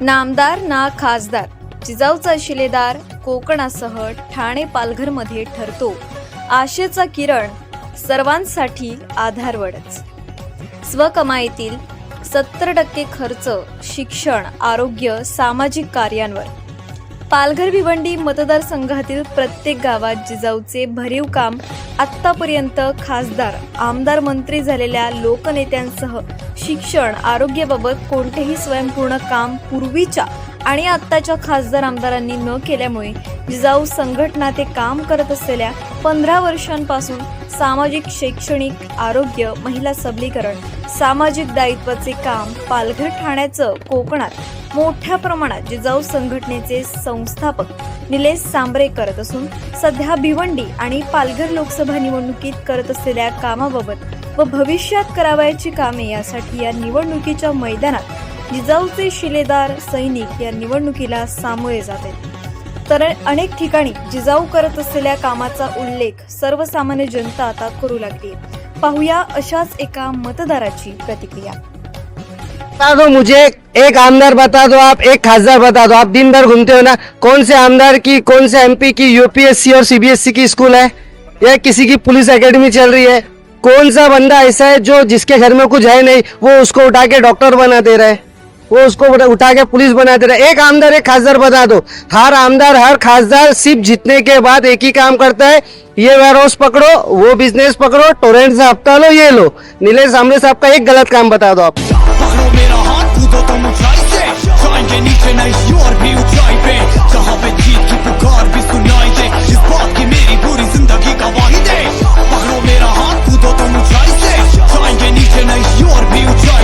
नामदार ना खासदार. जिजाऊचा शिलेदार कोकणासह ठाणे पालघरमध्ये ठरतो. आशेचा किरण सर्वांसाठी आधारवडच. स्वकमाईतील सत्तर टक्के खर्च शिक्षण आरोग्य सामाजिक कार्यांवर. पालघर भिवंडी मतदारसंघातील प्रत्येक गावात जिजाऊचे भरीव काम आत्तापर्यंत खासदार आमदार मंत्री झालेल्या लोकनेत्यांसह शिक्षण आरोग्याबाबत कोणतेही स्वयंपूर्ण काम पूर्वीच्या आणि आत्ताच्या खासदार आमदारांनी न केल्यामुळे जिजाऊ संघटना ते काम करत असलेल्या पंधरा वर्षांपासून सामाजिक शैक्षणिक आरोग्य महिला सबलीकरण सामाजिक दायित्वाचे काम पालघर ठाण्याचं कोकणात मोठ्या प्रमाणात जिजाऊ संघटनेचे संस्थापक निलेश सांबरे करत असून सध्या भिवंडी आणि पालघर लोकसभा निवडणुकीत करत असलेल्या कामाबाबत व भविष्यात करावयाची कामे यासाठी या निवडणुकीच्या मैदानात जिजाऊचे शिलेदार सैनिक या निवडणुकीला सामोरे जात आहेत. तर अनेक ठिकाणी जिजाऊ करत असलेल्या कामाचा उल्लेख सर्वसामान्य जनता आता करू लागली पाहूया अशाच एका मतदाराची प्रतिक्रिया. बता दो मुझे एक आमदार बता दो आप एक खासदार बता दो आप दिन भर घूमते हो ना? कौन से आमदार की कौन से एमपी की यूपीएससी और सीबीएसई की स्कूल है? या किसी की पुलिस एकेडमी चल रही है। कौन सा बंदा ऐसा है जो जिसके घर में कुछ है नहीं, वो उसको उठा के डॉक्टर बना दे रहा है। वो उसको उठा- के पुलिस बना दे रहा है। एक आमदार, एक खासदार बता दो। हर आमदार, हर खासदार सिर्फ़ जीतने के बाद एक ही काम करता है। ये वेयर हाउस पकड़ो, वो बिज़नेस पकड़ो टोरेंट से हफ़्ता लो, ये लो। नीलेश सामने साहब का एक गलत काम बता दो आप।